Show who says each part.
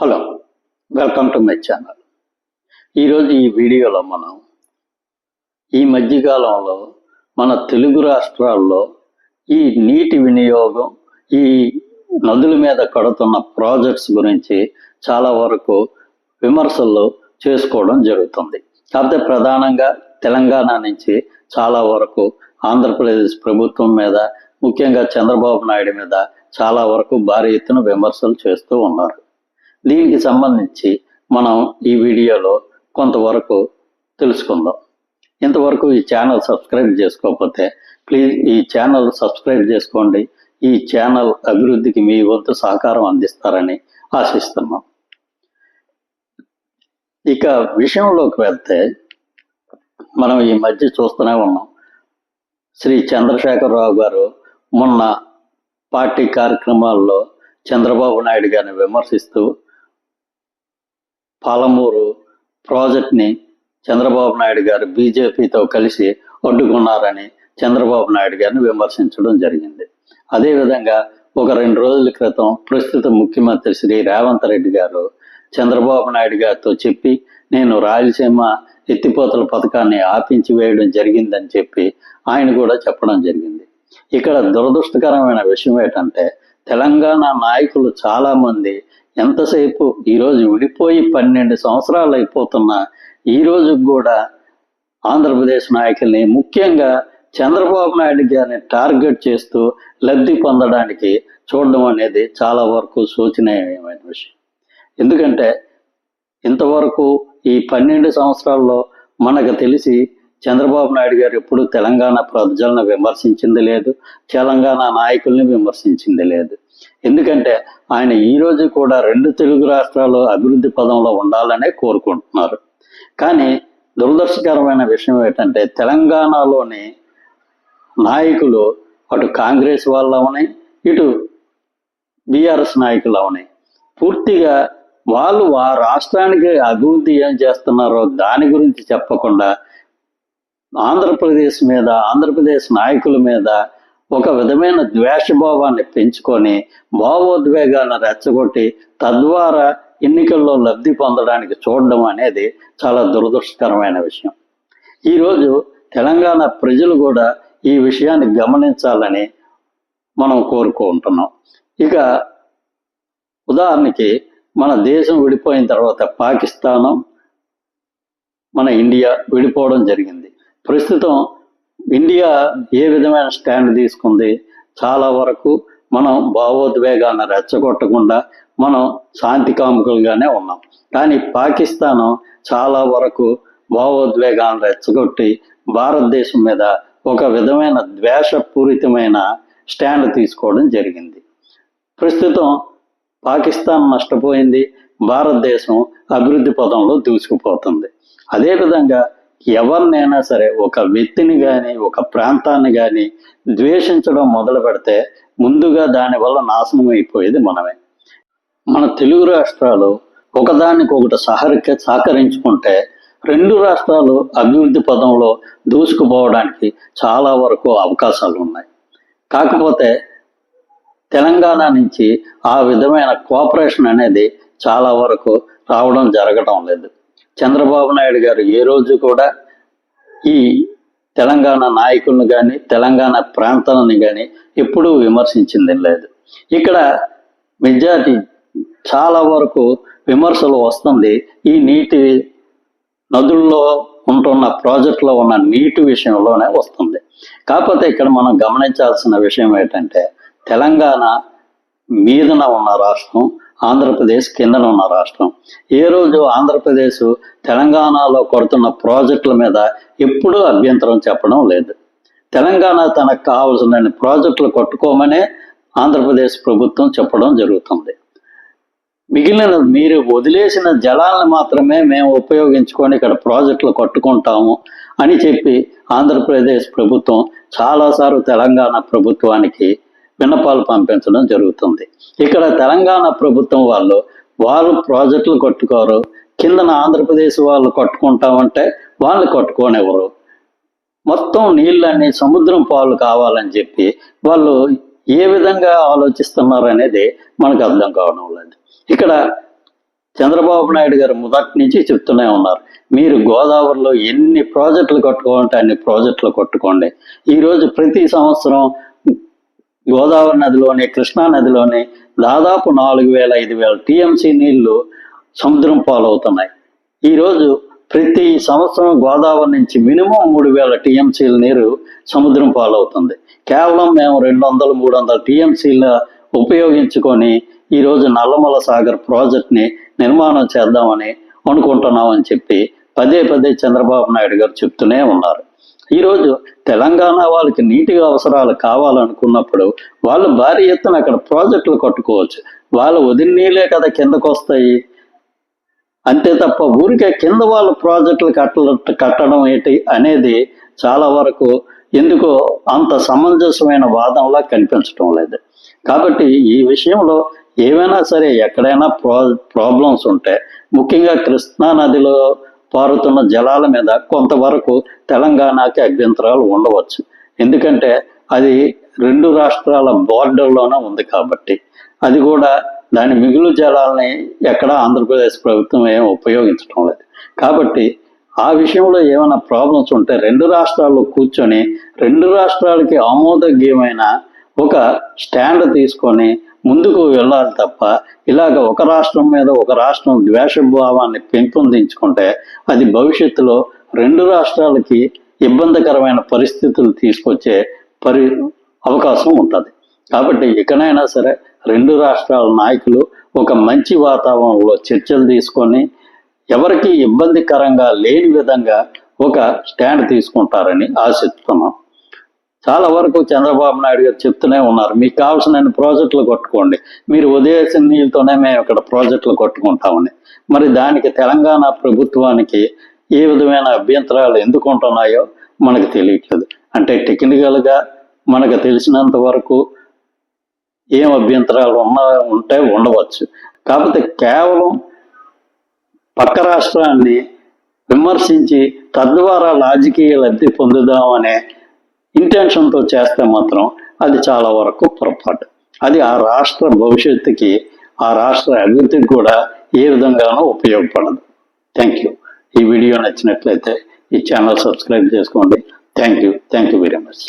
Speaker 1: Hello welcome to my channel. ఈరోజు ఈ వీడియోలో మనం ఈ మధ్యకాలంలో మన తెలుగు రాష్ట్రాల్లో ఈ నీటి వినియోగం ఈ నదుల మీద కడుతున్న ప్రాజెక్ట్స్ గురించి చాలా వరకు విమర్శలు చేసుకోవడం జరుగుతుంది. కాకపోతే ప్రధానంగా తెలంగాణ నుంచి చాలా వరకు ఆంధ్రప్రదేశ్ ప్రభుత్వం మీద ముఖ్యంగా చంద్రబాబు నాయుడు మీద చాలా వరకు భారీ ఎత్తున విమర్శలు చేస్తూ ఉన్నారు. దీనికి సంబంధించి మనం ఈ వీడియోలో కొంతవరకు తెలుసుకుందాం. ఇంతవరకు ఈ ఛానల్ సబ్స్క్రైబ్ చేసుకోకపోతే ప్లీజ్ ఈ ఛానల్ సబ్స్క్రైబ్ చేసుకోండి. ఈ ఛానల్ అభివృద్ధికి మీ వంతు సహకారం అందిస్తారని ఆశిస్తున్నాం. ఇక విషయంలోకి వెళ్తే మనం ఈ మధ్య చూస్తూనే ఉన్నాం. శ్రీ చంద్రశేఖరరావు గారు మొన్న పార్టీ కార్యక్రమాల్లో చంద్రబాబు నాయుడు గారిని విమర్శిస్తూ పాలమూరు ప్రాజెక్ట్ని చంద్రబాబు నాయుడు గారు బీజేపీతో కలిసి అడ్డుకున్నారని చంద్రబాబు నాయుడు గారిని విమర్శించడం జరిగింది. అదేవిధంగా ఒక రెండు రోజుల క్రితం ప్రస్తుత ముఖ్యమంత్రి శ్రీ రేవంత్ రెడ్డి గారు చంద్రబాబు నాయుడు గారితో చెప్పి నేను రాయలసీమ ఎత్తిపోతల పథకాన్ని ఆపించి వేయడం జరిగిందని చెప్పి ఆయన కూడా చెప్పడం జరిగింది. ఇక్కడ దురదృష్టకరమైన విషయం ఏంటంటే తెలంగాణ నాయకులు చాలామంది ఎంతసేపు? ఈరోజు విడిపోయి పన్నెండు సంవత్సరాలు అయిపోతున్న. ఈ కూడా ఆంధ్రప్రదేశ్ నాయకుల్ని ముఖ్యంగా చంద్రబాబు నాయుడు గారిని టార్గెట్ చేస్తూ లబ్ధి పొందడానికి చూడడం అనేది చాలా వరకు శోచనీయమైన విషయం. ఎందుకంటే ఇంతవరకు ఈ పన్నెండు సంవత్సరాల్లో మనకు తెలిసి చంద్రబాబు నాయుడు గారు ఎప్పుడు తెలంగాణ ప్రజలను విమర్శించింది లేదు తెలంగాణ నాయకుల్ని విమర్శించింది లేదు. ఎందుకంటే ఆయన ఈ రోజు కూడా రెండు తెలుగు రాష్ట్రాలు అభివృద్ధి పదంలో ఉండాలనే కోరుకుంటున్నారు. కానీ దురదర్శకరమైన విషయం ఏంటంటే తెలంగాణలోని నాయకులు అటు కాంగ్రెస్ వాళ్ళు అవని ఇటు బీఆర్ఎస్ నాయకులు అవని పూర్తిగా వాళ్ళు ఆ రాష్ట్రానికి అభివృద్ధి ఏం చేస్తున్నారో దాని గురించి చెప్పకుండా ఆంధ్రప్రదేశ్ మీద ఆంధ్రప్రదేశ్ నాయకుల మీద ఒక విధమైన ద్వేషభావాన్ని పెంచుకొని భావోద్వేగాన్ని రెచ్చగొట్టి తద్వారా ఎన్నికల్లో లబ్ధి పొందడానికి చూడడం అనేది చాలా దురదృష్టకరమైన విషయం. ఈరోజు తెలంగాణ ప్రజలు కూడా ఈ విషయాన్ని గమనించాలని మనం కోరుకుంటున్నాం ఇక ఉదాహరణకి మన దేశం విడిపోయిన తర్వాత పాకిస్తాను మన ఇండియా విడిపోవడం జరిగింది. ప్రస్తుతం ఇండియా ఏ విధమైన స్టాండ్ తీసుకుంది? చాలా వరకు మనం భావోద్వేగాన్ని రెచ్చగొట్టకుండా మనం శాంతి కాముకులుగానే ఉన్నాం. కానీ పాకిస్తాను చాలా వరకు భావోద్వేగాన్ని రెచ్చగొట్టి భారతదేశం మీద ఒక విధమైన ద్వేషపూరితమైన స్టాండ్ తీసుకోవడం జరిగింది. ప్రస్తుతం పాకిస్తాన్ నష్టపోయింది భారతదేశం అభివృద్ధి పదంలో దూసుకుపోతుంది. అదేవిధంగా ఎవరినైనా సరే ఒక వ్యక్తిని కానీ ఒక ప్రాంతాన్ని కానీ ద్వేషించడం మొదలు పెడితే ముందుగా దానివల్ల నాశనం అయిపోయేది మనమే. మన తెలుగు రాష్ట్రాలు ఒకదానికొకటి సహరిక సహకరించుకుంటే రెండు రాష్ట్రాలు అభివృద్ధి పదంలో దూసుకుపోవడానికి చాలా వరకు అవకాశాలు ఉన్నాయి. కాకపోతే తెలంగాణ నుంచి ఆ విధమైన కోఆపరేషన్ అనేది చాలా వరకు రావడం జరగడం లేదు. చంద్రబాబు నాయుడు గారు ఏ రోజు కూడా ఈ తెలంగాణ నాయకులను కానీ తెలంగాణ ప్రాంతాలను కానీ ఎప్పుడూ విమర్శించింది లేదు. ఇక్కడ మెజార్టీ చాలా వరకు విమర్శలు వస్తుంది. ఈ నీటి నదుల్లో ఉంటున్న ప్రాజెక్టులో ఉన్న నీటి విషయంలోనే వస్తుంది. కాకపోతే ఇక్కడ మనం గమనించాల్సిన విషయం ఏంటంటే తెలంగాణ మీదన ఉన్న రాష్ట్రం ఆంధ్రప్రదేశ్ కిందన ఉన్న రాష్ట్రం. ఏ రోజు ఆంధ్రప్రదేశ్ తెలంగాణలో కొడుతున్న ప్రాజెక్టుల మీద ఎప్పుడూ అభ్యంతరం చెప్పడం లేదు. తెలంగాణ తనకు కావాల్సిన ప్రాజెక్టులు కొట్టుకోమనే ఆంధ్రప్రదేశ్ ప్రభుత్వం చెప్పడం జరుగుతుంది. మిగిలిన మీరు వదిలేసిన జలాలను మాత్రమే మేము ఉపయోగించుకొని ఇక్కడ ప్రాజెక్టులు కట్టుకుంటాము అని చెప్పి ఆంధ్రప్రదేశ్ ప్రభుత్వం చాలాసార్లు తెలంగాణ ప్రభుత్వానికి విన్నపాలు పంపించడం జరుగుతుంది. ఇక్కడ తెలంగాణ ప్రభుత్వం వాళ్ళు వాళ్ళు ప్రాజెక్టులు కట్టుకోరు కిందన ఆంధ్రప్రదేశ్ వాళ్ళు కొట్టుకుంటామంటే వాళ్ళు కట్టుకోనివ్వరు. మొత్తం నీళ్ళన్నీ సముద్రం పాలు కావాలని చెప్పి వాళ్ళు ఏ విధంగా ఆలోచిస్తున్నారు అనేది మనకు అర్థం కావడం లేదు. ఇక్కడ చంద్రబాబు నాయుడు గారు మొదటి నుంచి చెప్తూనే ఉన్నారు. మీరు గోదావరిలో ఎన్ని ప్రాజెక్టులు కట్టుకోవాలంటే అన్ని ప్రాజెక్టులు కట్టుకోండి. ఈరోజు ప్రతి సంవత్సరం గోదావరి నదిలోని కృష్ణా నదిలోని దాదాపు నాలుగు వేల ఐదు వేల టీఎంసీ నీళ్ళు సముద్రం పాలవుతున్నాయి. ఈరోజు ప్రతి సంవత్సరం గోదావరి నుంచి మినిమం మూడు వేల టీఎంసీల నీరు సముద్రం పాలవుతుంది. కేవలం మేము రెండు వందలు మూడు వందల టీఎంసీల ఉపయోగించుకొని ఈరోజు నల్లమల సాగర్ ప్రాజెక్ట్ని నిర్మాణం చేద్దామని అనుకుంటున్నామని చెప్పి పదే పదే చంద్రబాబు నాయుడు గారు చెప్తూనే ఉన్నారు. ఈరోజు తెలంగాణ వాళ్ళకి నీటి అవసరాలు కావాలనుకున్నప్పుడు వాళ్ళు భారీ ఎత్తున అక్కడ ప్రాజెక్టులు కట్టుకోవచ్చు. వాళ్ళ వదిన నీళ్ళే కదా కిందకు వస్తాయి అంతే తప్ప ఊరికే కింద వాళ్ళ ప్రాజెక్టులు కట్టల కట్టడం ఏంటి అనేది చాలా వరకు ఎందుకో అంత సమంజసమైన వాదంలా కనిపించడం లేదు. కాబట్టి ఈ విషయంలో ఏమైనా సరే ఎక్కడైనా ప్రా ప్రాబ్లమ్స్ ఉంటే ముఖ్యంగా కృష్ణా నదిలో పారుతున్న జలాల మీద కొంతవరకు తెలంగాణకి అభ్యంతరాలు ఉండవచ్చు. ఎందుకంటే అది రెండు రాష్ట్రాల బోర్డర్లోనే ఉంది కాబట్టి అది కూడా దాని మిగులు జలాలని ఎక్కడ ఆంధ్రప్రదేశ్ ప్రభుత్వం ఏం ఉపయోగించడం లేదు. కాబట్టి ఆ విషయంలో ఏమైనా ప్రాబ్లమ్స్ ఉంటే రెండు రాష్ట్రాల్లో కూర్చొని రెండు రాష్ట్రాలకి ఆమోదయోగ్యమైన ఒక స్టాండ్ తీసుకొని ముందుకు వెళ్ళాలి తప్ప ఇలాగ ఒక రాష్ట్రం మీద ఒక రాష్ట్రం ద్వేషభావాన్ని పెంపొందించుకుంటే అది భవిష్యత్తులో రెండు రాష్ట్రాలకి ఇబ్బందికరమైన పరిస్థితులు తీసుకొచ్చే పరి అవకాశం ఉంటుంది. కాబట్టి ఇకనైనా సరే రెండు రాష్ట్రాల నాయకులు ఒక మంచి వాతావరణంలో చర్చలు తీసుకొని ఎవరికి ఇబ్బందికరంగా లేని విధంగా ఒక స్టాండ్ తీసుకుంటారని ఆశిస్తున్నాం. చాలా వరకు చంద్రబాబు నాయుడు గారు చెప్తూనే ఉన్నారు మీకు కావాల్సిన ప్రాజెక్టులు కొట్టుకోండి. మీరు ఉదయం నీళ్ళతోనే మేము ఇక్కడ ప్రాజెక్టులు కొట్టుకుంటామని. మరి దానికి తెలంగాణ ప్రభుత్వానికి ఏ విధమైన అభ్యంతరాలు ఎందుకు ఉంటున్నాయో మనకు తెలియట్లేదు. అంటే టెక్నికల్గా మనకు తెలిసినంత వరకు ఏం అభ్యంతరాలు ఉన్నా ఉంటే ఉండవచ్చు. కాకపోతే కేవలం పక్క రాష్ట్రాన్ని విమర్శించి తద్వారా రాజకీయ లబ్ధి పొందుదామనే ఇంటెన్షన్తో చేస్తే మాత్రం అది చాలా వరకు పొరపాటు. అది ఆ రాష్ట్ర భవిష్యత్తుకి ఆ రాష్ట్ర అభివృద్ధికి కూడా ఏ విధంగానూ ఉపయోగపడదు. థ్యాంక్ యూ ఈ వీడియో నచ్చినట్లయితే ఈ ఛానల్ సబ్స్క్రైబ్ చేసుకోండి. Thank you thank you very much